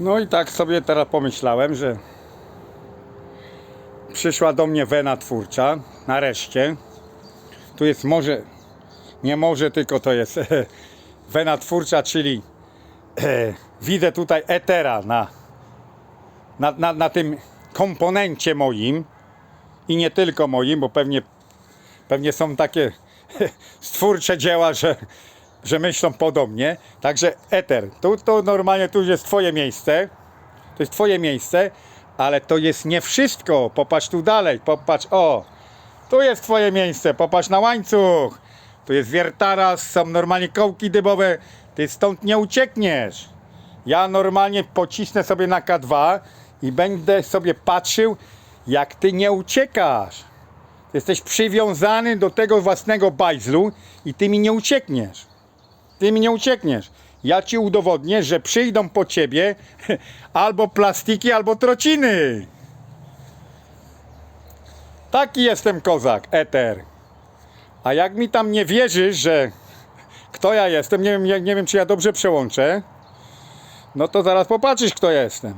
No i tak sobie teraz pomyślałem, że przyszła do mnie wena twórcza, nareszcie. Tu jest może, nie może, tylko to jest wena twórcza, czyli widzę tutaj etera na, na, na, na tym komponencie moim i nie tylko moim, bo pewnie, pewnie są takie stwórcze dzieła, że, że myślą podobnie. Także eter, tu, tu normalnie tu jest twoje miejsce, to jest twoje miejsce, ale to jest nie wszystko. Popatrz tu dalej, popatrz, o, tu jest twoje miejsce, popatrz na łańcuch. Tu jest wiertaras, są normalnie kołki dybowe, ty stąd nie uciekniesz. Ja normalnie pocisnę sobie na K2 i będę sobie patrzył, jak ty nie uciekasz. Jesteś przywiązany do tego własnego bajzlu i ty mi nie uciekniesz. Ty mi nie uciekniesz. Ja ci udowodnię, że przyjdą po ciebie albo plastiki, albo trociny. Taki jestem kozak, eter. A jak mi tam nie wierzysz, że kto ja jestem, nie wiem, nie, nie wiem czy ja dobrze przełączę, no to zaraz popatrzysz kto jestem.